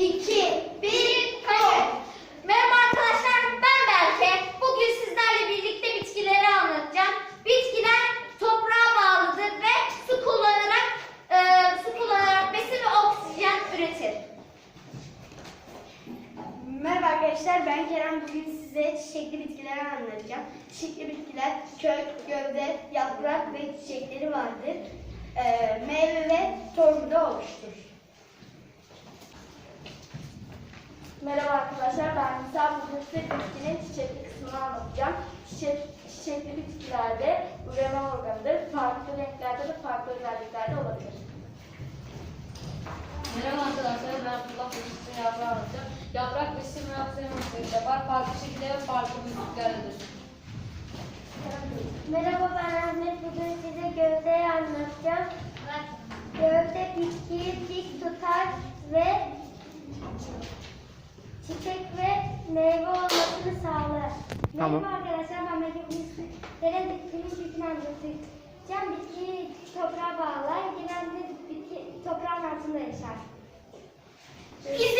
2, 1, kayıt. Merhaba arkadaşlar, ben Berke. Bugün sizlerle birlikte bitkileri anlatacağım. Bitkiler toprağa bağlıdır ve su kullanarak e, su kullanarak besin ve oksijen üretir. Merhaba arkadaşlar ben Kerem bugün size çiçekli bitkileri anlatacağım. Çiçekli bitkiler kök, gövde, yaprak ve çiçekleri vardır. Ee, meyve ve tohumda oluşturur. Merhaba arkadaşlar ben Nisa bugün size bitkinin çiçekli kısmını anlatacağım. Çiçek, çiçekli bitkilerde üreme organıdır. Farklı renklerde de farklı özelliklerde olabilir. Merhaba arkadaşlar, ben Abdullah Bey yaprağı anlatacağım. Yaprak besin ve oksijen üretimi yapar. Farklı şekilde ve farklı büyüklüklerdedir. Merhaba ben Ahmet. Bugün size gövdeyi anlatacağım. meyve olmasını sağlar. Tamam. Meyve arkadaşlar ben memleketlere dikmiş bitkiler Can bitkiyi toprağa bağlar. Genelde bitki toprağın altında yaşar. Bizim